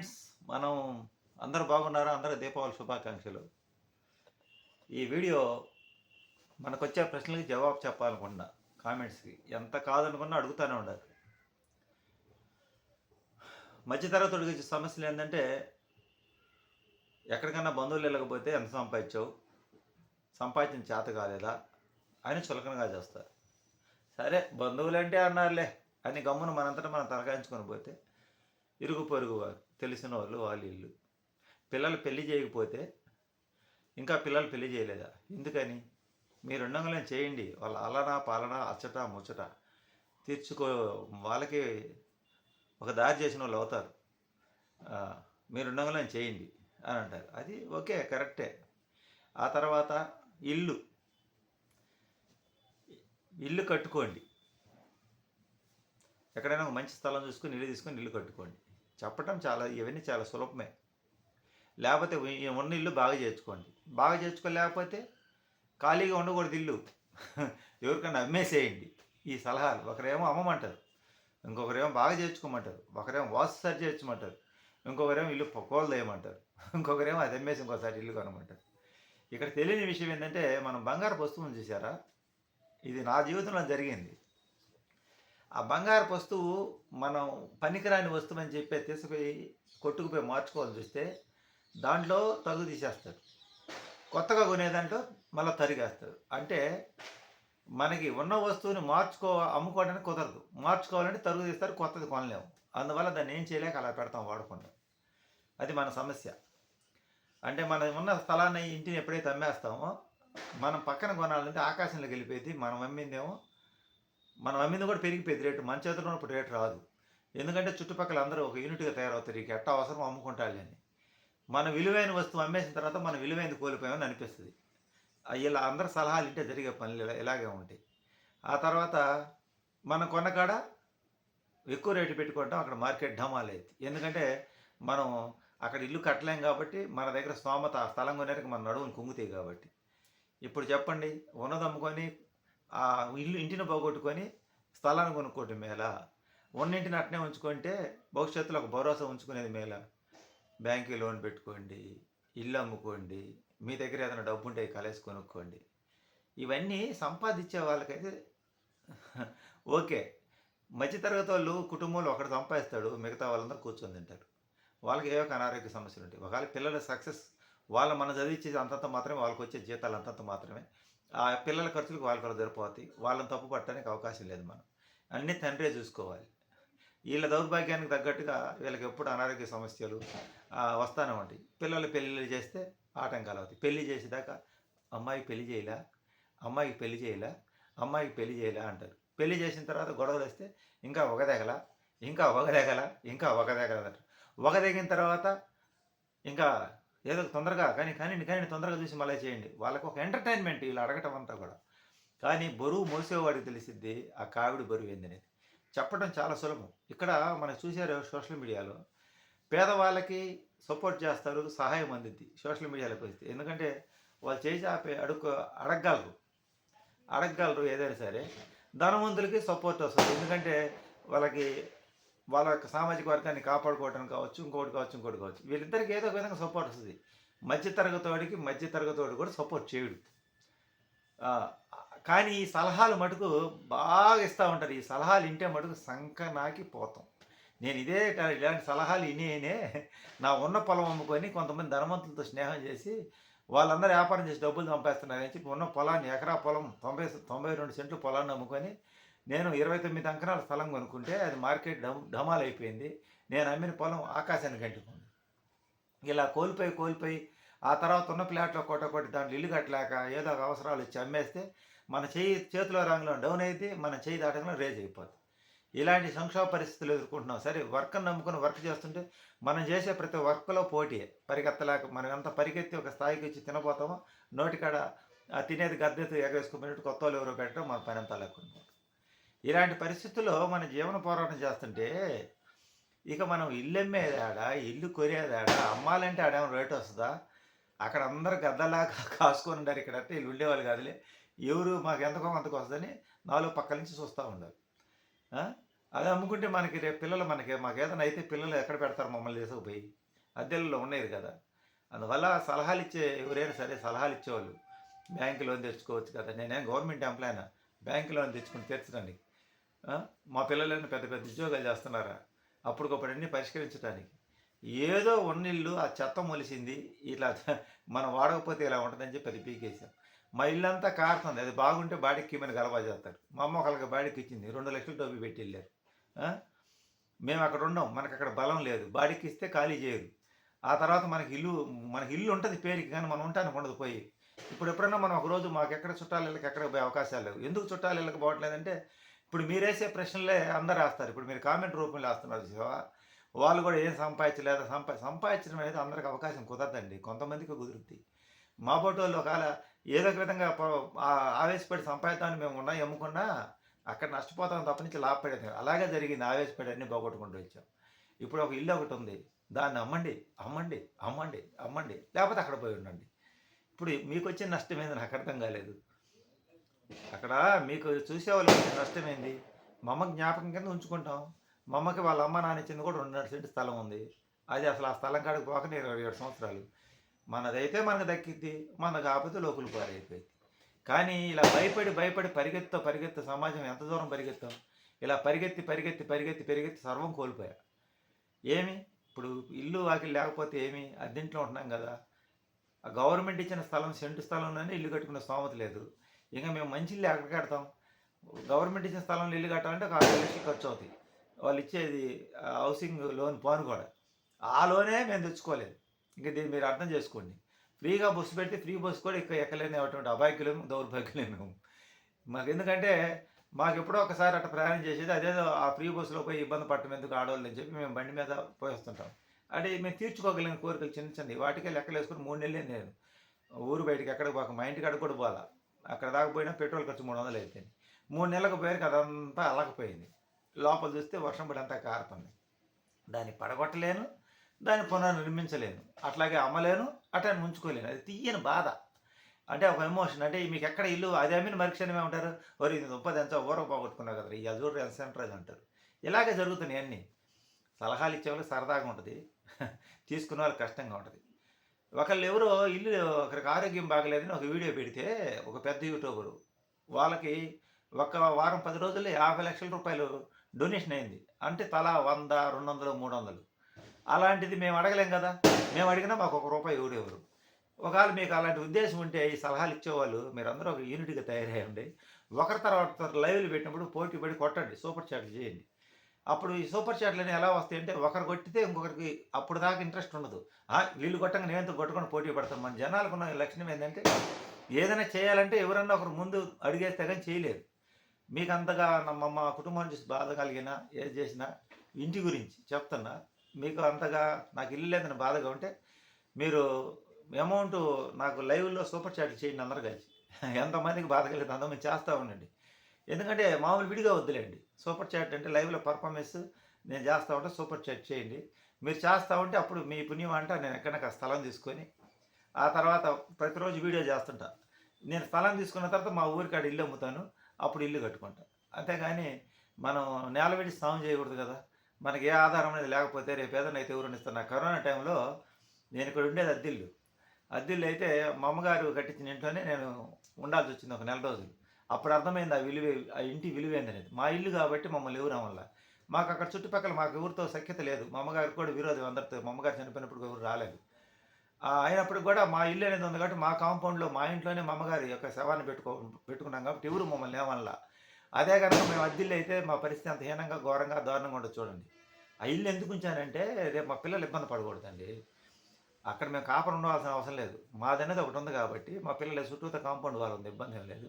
Friends మనం అందరూ బాగున్నారా? అందరూ దీపావళి శుభాకాంక్షలు. ఈ వీడియో మనకు వచ్చే ప్రశ్నలకి జవాబు చెప్పాలనుకున్నా కామెంట్స్కి. ఎంత కాదనుకున్నా అడుగుతూనే ఉండాలి. మధ్యతరగతుడికి వచ్చే సమస్యలు ఏంటంటే ఎక్కడికన్నా బంధువులు వెళ్ళకపోతే ఎంత సంపాదించావు? సంపాదించిన చేత కాలేదా? అని చులకనగా చేస్తారు. సరే బంధువులంటే అన్నారులే అని గమ్మున మనంతటా మనం తలకాయించుకొని పోతే ఇరుగు పొరుగు వారు. తెలిసిన వాళ్ళు వాళ్ళ ఇల్లు. పిల్లలు పెళ్ళి చేయకపోతే ఇంకా పిల్లలు పెళ్ళి చేయలేదా? ఎందుకని? మీరు ఉండగానే చేయండి. వాళ్ళ అలనా పాలన అచ్చట ముచ్చట. తీర్చుకో వాళ్ళకి ఒక దారి చేసిన వాళ్ళు అవుతారు. మీరు ఉండగానే చేయండి అని అంటారు. అది ఓకే కరెక్టే. ఆ తర్వాత ఇల్లు. ఇల్లు కట్టుకోండి. ఎక్కడైనా ఒక మంచి స్థలం చూసుకొని ఇల్లు తీసుకొని ఇల్లు కట్టుకోండి. చెప్పటం చాలా ఇవన్నీ చాలా సులభమే. లేకపోతే ఉన్న ఇల్లు బాగా చేర్చుకోండి. బాగా చేర్చుకోలేకపోతే ఖాళీగా ఉండకూడదు ఇల్లు. ఎవరికైనా అమ్మేసేయండి. ఈ సలహాలు. ఒకరేమో అమ్మమంటారు. ఇంకొకరేమో బాగా చేర్చుకోమంటారు. ఒకరేమో వాస్తు సరి చేర్చమంటారు. ఇంకొకరేమో ఇల్లు పొకోలు ఇంకొకరేమో అది అమ్మేసి ఇంకోసారి ఇల్లు కొనమంటారు. ఇక్కడ తెలియని విషయం ఏంటంటే మనం బంగారు వస్తువుని చూసారా ఇది నా జీవితంలో జరిగింది. ఆ బంగారు వస్తువు మనం పనికిరాని వస్తువు అని చెప్పి తీసుకుపోయి కొట్టుకుపోయి మార్చుకోవాలి చూస్తే దాంట్లో తగు తీసేస్తాడు. కొత్తగా కొనేదాంట్లో మళ్ళీ తరిగేస్తాడు. అంటే మనకి ఉన్న వస్తువుని మార్చుకో అమ్ముకోవడానికి కుదరదు. మార్చుకోవాలంటే తరుగు తీస్తారు కొత్తది కొనలేము. అందువల్ల దాన్ని ఏం చేయలేక అలా పెడతాం వాడకుండా. అది మన సమస్య. అంటే మన ఉన్న స్థలాన్ని ఇంటిని ఎప్పుడైతే అమ్మేస్తామో మనం పక్కన కొనాలంటే ఆకాశంలోకి వెళ్ళిపోయింది మనం అమ్మిందేమో మనం అమ్మింది కూడా పెరిగిపోయింది రేటు మన చేతిలో ఉన్నప్పుడు రేటు రాదు. ఎందుకంటే చుట్టుపక్కల అందరూ ఒక యూనిట్గా తయారవుతారు. ఇక ఎట్ట అవసరం అమ్ముకుంటారు అని మన విలువైన వస్తువు అమ్మేసిన తర్వాత మన విలువైనది కోల్పోయామని అనిపిస్తుంది. ఇలా అందరి సలహాలు ఇంటే జరిగే పనులు ఇలా- ఇలాగే ఉంటాయి. ఆ తర్వాత మనం కొన్నకాడ ఎక్కువ రేటు పెట్టుకుంటాం. అక్కడ మార్కెట్ ఢమాలు అయింది. ఎందుకంటే మనం అక్కడ ఇల్లు కట్టలేం కాబట్టి మన దగ్గర స్తోమత స్థలం కొనేరికి మన నడువుని కుంగుతాయి కాబట్టి. ఇప్పుడు చెప్పండి ఉన్నదమ్ముకొని ఆ ఇల్లు ఇంటిని పోగొట్టుకొని స్థలాన్ని కొనుక్కోవటం మేళ. ఉన్నింటిని అట్నే ఉంచుకుంటే భవిష్యత్తులో ఒక భరోసా ఉంచుకునేది మేళ. బ్యాంకు లోన్ పెట్టుకోండి ఇల్లు అమ్ముకోండి మీ దగ్గర ఏదైనా డబ్బు ఉంటే కలేసి కొనుక్కోండి. ఇవన్నీ సంపాదించే వాళ్ళకైతే ఓకే. మధ్యతరగతి వాళ్ళు కుటుంబంలో ఒకడు సంపాదిస్తాడు మిగతా వాళ్ళందరూ కూర్చొని తింటారు. వాళ్ళకి ఏవో ఒక అనారోగ్య సమస్యలు ఉంటాయి ఒకవేళ పిల్లల సక్సెస్ వాళ్ళ మనం చదివించేది అంతంత మాత్రమే వాళ్ళకి వచ్చే జీతాలు అంతంత మాత్రమే. ఆ పిల్లల ఖర్చులకు వాళ్ళకి కూడా సరిపోతాయి. వాళ్ళని తప్పు పట్టడానికి అవకాశం లేదు మనం. అన్నీ తండ్రే చూసుకోవాలి. వీళ్ళ దౌర్భాగ్యానికి తగ్గట్టుగా వీళ్ళకి ఎప్పుడు అనారోగ్య సమస్యలు వస్తానే ఉంటాయి. పిల్లలు పెళ్ళిళ్ళు చేస్తే ఆటంకాలు అవుతాయి. పెళ్ళి చేసేదాకా అమ్మాయికి పెళ్ళి చేయలే? అమ్మాయికి పెళ్ళి చేయలే? అమ్మాయికి పెళ్ళి చేయలే అంటారు. పెళ్ళి చేసిన తర్వాత గొడవలు వస్తే ఇంకా ఒకదెగల ఇంకా ఒకదెగల ఇంకా ఒకదెగల అంటారు. ఒకదెగిన తర్వాత ఇంకా ఏదో తొందరగా కానీ కానీ కానీ తొందరగా చూసి మళ్ళీ చేయండి. వాళ్ళకి ఒక ఎంటర్టైన్మెంట్ వీళ్ళు అడగటం అంతా కూడా. కానీ బరువు మోసేవాడికి తెలిసిద్ది ఆ కావిడి బరువు ఏందనేది చెప్పడం చాలా సులభం. ఇక్కడ మనం చూసారు సోషల్ మీడియాలో. పేదవాళ్ళకి సపోర్ట్ చేస్తారు సహాయం అందిద్ది సోషల్ మీడియాలోకి వస్తే. ఎందుకంటే వాళ్ళు చేసి ఆపే అడుగు అడగగలరు. అడగగలరు ఏదైనా సరే. ధనవంతులకి సపోర్ట్ వస్తుంది. ఎందుకంటే వాళ్ళకి వాళ్ళ యొక్క సామాజిక వర్గాన్ని కాపాడుకోవటం కావచ్చు ఇంకోటి కావచ్చు ఇంకోటి కావచ్చు. వీళ్ళిద్దరికి ఏదో ఒక విధంగా సపోర్ట్ వస్తుంది. మధ్య తరగతోడికి మధ్య తరగతోడు కూడా సపోర్ట్ చేయడు. కానీ ఈ సలహాలు మటుకు బాగా ఇస్తూ ఉంటారు. ఈ సలహాలు ఇంటే మటుకు సంక నాకి పోతాం. నేను ఇదే ఇలాంటి సలహాలు ఇనేనే నా ఉన్న పొలం అమ్ముకొని కొంతమంది ధనవంతులతో స్నేహం చేసి వాళ్ళందరూ వ్యాపారం చేసి డబ్బులు పంపేస్తున్నారని చెప్పి ఉన్న పొలాన్ని ఎకరా పొలం తొంభై తొంభై రెండు సెంట్లు పొలాన్ని అమ్ముకొని నేను ఇరవై తొమ్మిది అంకణాల స్థలం కొనుక్కుంటే అది మార్కెట్ డమ్ డమాల్ అయిపోయింది నేను అమ్మిన పొలం ఆకాశానికి అంటుకుంది ఇలా కోల్పోయి కోల్పోయి ఆ తర్వాత ఉన్న ప్లాట్లో కొట్ట కొట్టి దాంట్లో ఇల్లు కట్టలేక ఏదో ఒక అవసరాలు ఇచ్చి అమ్మేస్తే మన చేయి చేతిలో రంగులో డౌన్ అయితే మన చేయి దాటంలో రేజ్ అయిపోతుంది ఇలాంటి సంక్షోభ పరిస్థితులు ఎదుర్కొంటున్నాం. సరే వర్క్ నమ్ముకుని వర్క్ చేస్తుంటే మనం చేసే ప్రతి వర్క్లో పోటీ పరిగెత్తలేక మనం ఎంత పరిగెత్తి ఒక స్థాయికి వచ్చి తినబోతామో నోటికాడ తినేది గద్దెతో ఎగవేసుకున్నట్టు కొత్త వాళ్ళు ఎవరో పెట్టడం మన పని అంతా లేకుండా ఇలాంటి పరిస్థితుల్లో మన జీవన పోరాటం చేస్తుంటే ఇక మనం ఇల్లు అమ్మేదాడా ఇల్లు కొరేదాడా అమ్మాలంటే ఆడేమో రేటు వస్తుందా? అక్కడ అందరు గద్దలాగా కాసుకొని ఉండారు ఇక్కడ అంటే వీళ్ళు ఉండేవాళ్ళు కాదులే. ఎవరు మాకు ఎంతకో అంతకు వస్తుందని నాలుగు పక్కల నుంచి చూస్తూ ఉండాలి. అది అమ్ముకుంటే మనకి రేపు పిల్లలు మనకి మాకు ఏదైనా అయితే పిల్లలు ఎక్కడ పెడతారు మమ్మల్ని తీసుకుపోయి అద్దెల్లో ఉన్నాయి కదా. అందువల్ల సలహాలు ఇచ్చే ఎవరైనా సరే సలహాలు ఇచ్చేవాళ్ళు. బ్యాంకు లోన్ తెచ్చుకోవచ్చు కదా. నేనేం గవర్నమెంట్ ఎంప్లాయనా? బ్యాంకు లోన్ తెచ్చుకుని తెచ్చడానికి మా పిల్లలైనా పెద్ద పెద్ద ఉద్యోగాలు చేస్తున్నారా? అప్పటికప్పుడు అన్నీ పరిష్కరించడానికి ఏదో ఉన్నిళ్ళు ఆ చెత్త మొలిసింది ఇట్లా మనం వాడకపోతే ఇలా ఉంటుందని చెప్పి అది పీకేసాం మా ఇల్లంతా కారుతుంది అది బాగుంటే బాడీకి మన గలబా చేస్తారు. మా అమ్మ ఒకళ్ళకి బాడీకి ఇచ్చింది రెండు లక్షలు డబ్బు పెట్టి వెళ్ళారు. మేము అక్కడ ఉన్నాం మనకు అక్కడ బలం లేదు బాడీకి ఇస్తే ఖాళీ చేయరు. ఆ తర్వాత మనకి ఇల్లు మనకి ఇల్లు ఉంటుంది పేరుకి కానీ మనం ఉంటానికి ఉండదు పోయి. ఇప్పుడు ఎప్పుడైనా మనం ఒక రోజు మాకు ఎక్కడ చుట్టాలు ఇళ్ళకి ఎక్కడ పోయే అవకాశాలు లేవు. ఎందుకు చుట్టాలు ఇళ్ళకి పోవట్లేదంటే ఇప్పుడు మీరేసే ప్రశ్నలే అందరు వేస్తారు. ఇప్పుడు మీరు కామెంట్ రూపంలో వేస్తున్నారు శివ వాళ్ళు కూడా ఏం సంపాదించలేదు? సంపా సంపాదించడం అనేది అందరికి అవకాశం కుదరదండి. కొంతమందికి కుదురుద్ది. మా బోటోళ్ళు ఒకవేళ ఏదో ఒక విధంగా ఆవేశపడి సంపాదిద్దామని మేము ఉన్నా ఎమ్ముకున్నా అక్కడ నష్టపోతాం తప్ప నుంచి లాభపడేది అలాగే జరిగింది. ఆవేశపడి అన్ని పోగొట్టుకుంటూ వచ్చాం. ఇప్పుడు ఒక ఇల్లు ఒకటి ఉంది. దాన్ని అమ్మండి అమ్మండి అమ్మండి అమ్మండి. లేకపోతే అక్కడ పోయి ఉండండి. ఇప్పుడు మీకు వచ్చే నష్టం ఏంది నాకు అర్థం కాలేదు. అక్కడ మీకు చూసేవాళ్ళు వచ్చిన నష్టం ఏంది మా జ్ఞాపకం కింద ఉంచుకుంటాం. మా అమ్మకి వాళ్ళ అమ్మ నాన్న ఇచ్చింది కూడా రెండున్నర సెంటు స్థలం ఉంది. అది అసలు ఆ స్థలం కాడికి పోకనే ఇరవై ఏడు సంవత్సరాలు. మనదైతే మనకు దక్కిద్ది మన కాకపోతే లోకులు పారైపోయింది కానీ ఇలా భయపడి భయపడి పరిగెత్తో పరిగెత్తా సమాజం ఎంత దూరం పరిగెత్తాం? ఇలా పరిగెత్తి పరిగెత్తి పరిగెత్తి పరిగెత్తి సర్వం కోల్పోయా. ఏమి? ఇప్పుడు ఇల్లు వాకిలు లేకపోతే ఏమి? అద్దెంట్లో ఉంటున్నాం కదా. ఆ గవర్నమెంట్ ఇచ్చిన స్థలం సెంటు స్థలంలోనే ఇల్లు కట్టుకునే స్తోమత లేదు. ఇంకా మేము మంచి ఇల్లు ఎక్కడ కడతాం? గవర్నమెంట్ ఇచ్చిన స్థలంలో ఇల్లు కట్టాలంటే ఒక ఆరు లక్షలు ఖర్చు అవుతాయి. వాళ్ళు ఇచ్చేది హౌసింగ్ లోన్ పోను కూడా. ఆ లోనే మేము తెచ్చుకోలేదు. ఇంకా దీన్ని మీరు అర్థం చేసుకోండి. ఫ్రీగా బస్సు పెడితే ఫ్రీ బస్సు కూడా ఇక్కడ ఎక్కలేని అటువంటి అబాయికులేము దౌర్భాగ్యులేము మాకు ఎందుకంటే మాకు ఎప్పుడో ఒకసారి అట్లా ప్రయాణం చేసేది అదేదో ఆ ఫ్రీ బస్సులో పోయి ఇబ్బంది పట్టడం ఎందుకు ఆడవాళ్ళు అని చెప్పి మేము బండి మీద పోయేస్తుంటాం అంటే మేము తీర్చుకోగలిగిన కోరికలు చిన్న చిన్నవి. వాటికే లెక్కలు వేసుకుని మూడు నెలలే నేను ఊరు బయటకి ఎక్కడికి పోక మా ఇంటికి అక్కడ కూడా పోలా అక్కడ దాకా పోయినా పెట్రోల్ ఖర్చు మూడు వందలు అయిపోయింది. మూడు నెలలకు పోయాక అదంతా అలకపోయింది లోపల చూస్తే వర్షం పడి అంతా కారుతుంది. దాన్ని పడగొట్టలేను దాన్ని పునర్నిర్మించలేను. అట్లాగే అమ్మలేను అట్లా ఉంచుకోలేను అది తీయని బాధ. అంటే ఒక ఎమోషన్. అంటే మీకు ఎక్కడ ఇల్లు అది అమ్మిన మరుక్షణమే ఉంటారు. ఒరి ఇది ముప్పది ఎంత ఊరకు పోగొట్టుకున్నావు కదా ఈ అజూర్ ఎంత సెంటర్ అంటారు. ఇలాగే జరుగుతున్నాయి అన్నీ. సలహాలు ఇచ్చేవాళ్ళు సరదాగా ఉంటుంది. తీసుకునే వాళ్ళు కష్టంగా ఉంటుంది. ఒకళ్ళు ఎవరో ఇల్లు ఒకరికి ఆరోగ్యం బాగలేదని ఒక వీడియో పెడితే ఒక పెద్ద యూట్యూబరు వాళ్ళకి ఒక వారం పది రోజుల్లో యాభై లక్షల రూపాయలు డొనేషన్ అయింది. అంటే తలా వంద రెండు వందలు మూడు వందలు అలాంటిది మేము అడగలేం కదా. మేము అడిగినా మాకు ఒక రూపాయి ఎవరెవరు ఒకవేళ మీకు అలాంటి ఉద్దేశం ఉంటే ఈ సలహాలు ఇచ్చేవాళ్ళు మీరందరూ ఒక యూనిట్గా తయారయ్యండి. ఒకరి తర్వాత లైవ్లు పెట్టినప్పుడు పోటీ పడి కొట్టండి. సూపర్ చాట్లు చేయండి. అప్పుడు ఈ సూపర్ చాట్లు అనేవి ఎలా వస్తాయి అంటే ఒకరు కొట్టితే ఇంకొకరికి అప్పుడు దాకా ఇంట్రెస్ట్ ఉండదు. వీళ్ళు కొట్టంగా నేను కొట్టుకొని పోటీ పడతాం మన జనాలకు ఉన్న లక్షణం ఏంటంటే ఏదైనా చేయాలంటే ఎవరన్నా ఒకరు ముందు అడిగేస్తే కానీ చేయలేరు మీకు అంతగా నమ్మ మా కుటుంబం చూసి బాధ కలిగినా ఏది చేసినా ఇంటి గురించి చెప్తున్నా మీకు అంతగా నాకు ఇల్లు లేదని బాధగా ఉంటే మీరు అమౌంట్ నాకు లైవ్లో సూపర్ చాట్లు చేయండి అందరు కలిసి. ఎంతమందికి బాధ కలిగితే అంతమంది చేస్తూ ఉండండి. ఎందుకంటే మామూలు విడిగా వద్దులేండి. సూపర్ చాట్ అంటే లైవ్లో పర్ఫార్మెన్స్ నేను చేస్తూ ఉంటే సూపర్ చాట్ చేయండి. మీరు చేస్తూ ఉంటే అప్పుడు మీ పుణ్యం అంట నేను ఎక్కడైనా స్థలం తీసుకొని ఆ తర్వాత ప్రతిరోజు వీడియో చేస్తుంటా. నేను స్థలం తీసుకున్న తర్వాత మా ఊరికాడ ఇల్లు అమ్ముతాను అప్పుడు ఇల్లు కట్టుకుంటా. అంతేగాని మనం నేల విడి స్నానం చేయకూడదు కదా. మనకి ఏ ఆధారం అనేది లేకపోతే రేపు ఏదైనా అయితే ఎవరైనా ఇస్తున్నా కరోనా టైంలో నేను ఇక్కడ ఉండేది అద్దిల్లు. అద్దిల్లు అయితే మా అమ్మగారు కట్టించిన ఇంట్లోనే నేను ఉండాల్సి వచ్చింది ఒక నెల రోజులు. అప్పుడు అర్థమైంది ఆ విలువ ఆ ఇంటి విలువ ఏందనేది మా ఇల్లు కాబట్టి మమ్మల్ని ఎవరు వల్ల మాకు అక్కడ చుట్టుపక్కల మాకు ఎవరితో సఖ్యత లేదు. మా అమ్మగారికి కూడా విరోధం అందరితో. మా అమ్మగారు చనిపోయినప్పుడు ఎవరు రాలేదు. అయినప్పుడు కూడా మా ఇల్లు అనేది ఉంది కాబట్టి మా కాంపౌండ్లో మా ఇంట్లోనే మా అమ్మగారి యొక్క శవాన్ని పెట్టుకో పెట్టుకున్నాం కాబట్టి ఎవరు మమ్మల్ని ఏమనలా అదే కనుక మేము అద్దిల్లు అయితే మా పరిస్థితి అంత హీనంగా ఘోరంగా దారుణంగా ఉండదు చూడండి. ఆ ఇల్లు ఎందుకు ఉంచానంటే రేపు మా పిల్లలు ఇబ్బంది పడకూడదండి. అక్కడ మేము కాపర్ ఉండవలసిన అవసరం లేదు. మాదనేది ఒకటి ఉంది కాబట్టి మా పిల్లల చుట్టూతో కాంపౌండ్ వాళ్ళు ఉంది ఇబ్బంది ఏం లేదు.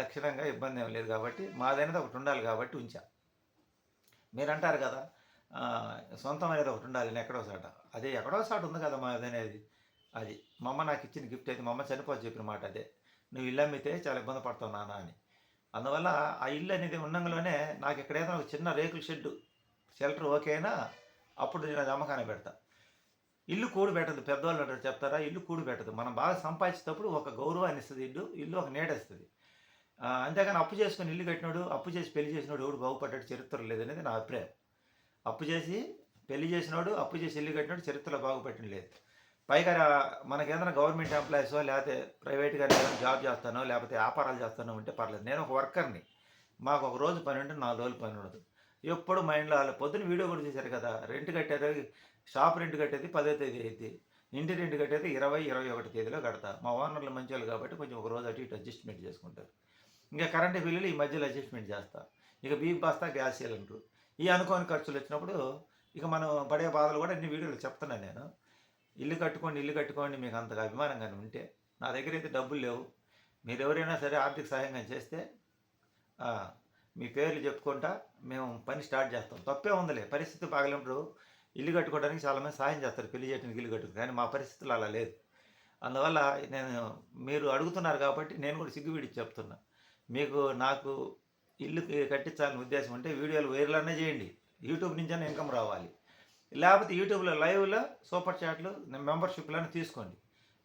లక్షణంగా ఇబ్బంది ఏం లేదు కాబట్టి మాదైనది ఒకటి ఉండాలి కాబట్టి ఉంచా. మీరంటారు కదా సొంతమైనది సొంతం అనేది ఒకటి ఉండాలి నేను ఎక్కడో సాట. అదే ఎక్కడో సాట ఉంది కదా మాదనేది అది మా అమ్మ నాకు ఇచ్చిన గిఫ్ట్ అయితే మా అమ్మ చనిపోతే చెప్పిన మాట అదే. నువ్వు ఇల్లు అమ్మితే చాలా ఇబ్బంది పడతావు నాన్న అని. అందువల్ల ఆ ఇల్లు అనేది ఉండంగానే నాకు ఎక్కడైనా ఒక చిన్న రేకుల షెడ్డు షెల్టర్ ఓకేనా అప్పుడు నేను అది అమ్మకాన్ని పెడతా. ఇల్లు కూడు పెట్టదు పెద్దవాళ్ళు అంటారు చెప్తారా? ఇల్లు కూడు పెట్టదు. మనం బాగా సంపాదించేటప్పుడు ఒక గౌరవాన్ని ఇస్తుంది ఇల్లు ఇల్లు ఒక నీడ ఇస్తుంది అంతేగాని అప్పు చేసుకొని ఇల్లు కట్టినోడు అప్పు చేసి పెళ్ళి చేసినోడు ఎవడు బాగుపడ్డాడు చరిత్ర లేదనేది నా అభిప్రాయం. అప్పు చేసి పెళ్ళి చేసినాడు అప్పు చేసి ఇల్లు కట్టినోడు చరిత్రలో బాగుపడటం లేదు. పైగా మనకి ఏదైనా గవర్నమెంట్ ఎంప్లాయీసో లేకపోతే ప్రైవేట్గా ఏదైనా జాబ్ చేస్తానో లేకపోతే వ్యాపారాలు చేస్తానో ఉంటే పర్లేదు. నేను ఒక వర్కర్ని. మాకు ఒక రోజు పని ఉంటే నాలుగు రోజులు పని ఉండదు. ఎప్పుడు మైండ్లో వాళ్ళు పొద్దున వీడియో కూడా చేశారు కదా రెంట్ కట్టారు షాప్ రెంట్ కట్టేది పదో తేదీ అయితే ఇంటి రెంట్ కట్టేది ఇరవై ఇరవై ఒకటి తేదీలో కడతా. మా ఓనర్లు మంచి వాళ్ళు కాబట్టి కొంచెం ఒక రోజు అటు ఇటు అడ్జస్ట్మెంట్ చేసుకుంటారు. ఇంకా కరెంటు బిల్లులు ఈ మధ్యలో అడ్జస్ట్మెంట్ చేస్తా. ఇక బీప్ బస్తా గ్యాస్ సిలిండర్. ఈ అనుకోని ఖర్చులు వచ్చినప్పుడు ఇక మనం పడే బాధలు కూడా అన్ని వీడియోలు చెప్తున్నాను నేను. ఇల్లు కట్టుకోండి ఇల్లు కట్టుకోండి మీకు అంతగా అభిమానంగానే ఉంటే నా దగ్గర అయితే డబ్బులు లేవు. మీరు ఎవరైనా సరే ఆర్థిక సహాయంగా చేస్తే మీ పేర్లు చెప్పుకుంటా మేము పని స్టార్ట్ చేస్తాం. తప్పే ఉందిలే. పరిస్థితి బాగలేనప్పుడు ఇల్లు కట్టుకోవడానికి చాలామంది సహాయం చేస్తారు. పెళ్ళి చేయడానికి ఇల్లు కట్టుకు. కానీ మా పరిస్థితులు అలా లేదు. అందువల్ల నేను మీరు అడుగుతున్నారు కాబట్టి నేను కూడా సిగ్గువిడి చెప్తున్నా. మీకు నాకు ఇల్లు కట్టించాలని ఉద్దేశం ఉంటే వీడియోలు వైరల్ అనే చేయండి. యూట్యూబ్ నుంచి అయినా ఇన్కమ్ రావాలి. లేకపోతే యూట్యూబ్లో లైవ్లో సూపర్ చాట్లు మెంబర్షిప్లను తీసుకోండి.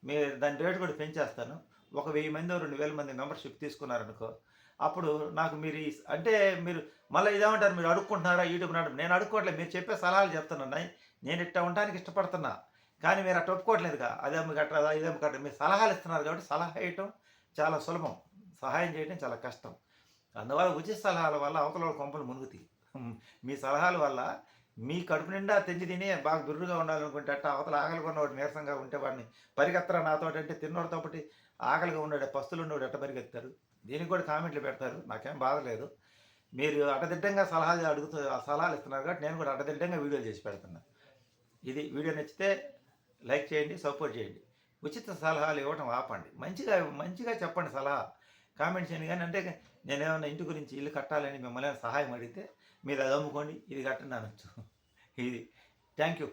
మీరు దాని రేటు కూడా పెంచేస్తాను. ఒక వెయ్యి మంది రెండు వేల మంది మెంబర్షిప్ తీసుకున్నారనుకో అప్పుడు నాకు మీరు అంటే మీరు మళ్ళీ ఇదేమంటారు? మీరు అడుక్కుంటున్నారా యూట్యూబ్ నాడు? నేను అడుక్కోవట్లేదు. మీరు చెప్పే సలహాలు చెప్తున్నాను నేను ఇట్ట ఉండడానికి ఇష్టపడుతున్నా. కానీ మీరు అట్లా ఒప్పుకోవట్లేదుగా. అదేమి కట్టరా ఇదేమి కట్టరా మీరు సలహాలు ఇస్తున్నారు కాబట్టి సలహా వేయటం చాలా సులభం. సహాయం చేయడం చాలా కష్టం. అందువల్ల ఉచిత సలహాల వల్ల అవతల వాళ్ళ కొంపలు మునుగుతాయి. మీ సలహాల వల్ల మీ కడుపు నిండా తెంచి తిని బాగా బిర్రుగా ఉండాలనుకుంటే అట్ట అవతల ఆకలిగా ఉన్నవాడు నీరసంగా ఉంటే వాడిని పరిగెత్తరా నాతో అంటే తిన్నోడితో ఒకటి ఆకలిగా ఉన్నాడు పస్తులు ఉన్నవాడు ఎట్ట పరిగెత్తారు దీనికి కూడా కామెంట్లు పెడతారు. నాకేం బాధ లేదు. మీరు అటదిడ్డంగా సలహాలు అడుగుతూ ఆ సలహాలు ఇస్తున్నారు కాబట్టి నేను కూడా అటదిడ్డంగా వీడియోలు చేసి పెడుతున్నా. ఇది వీడియో నచ్చితే లైక్ చేయండి సపోర్ట్ చేయండి. ఉచిత సలహాలు ఇవ్వటం ఆపండి. మంచిగా మంచిగా చెప్పండి సలహా. కామెంట్ చేయండి. కానీ అంటే నేను ఏమైనా ఇంటి గురించి ఇల్లు కట్టాలని మిమ్మల్ని సహాయం అడిగితే మీరు అది అమ్ముకోండి ఇది కట్టండి అనొచ్చు. ఇది. Thank you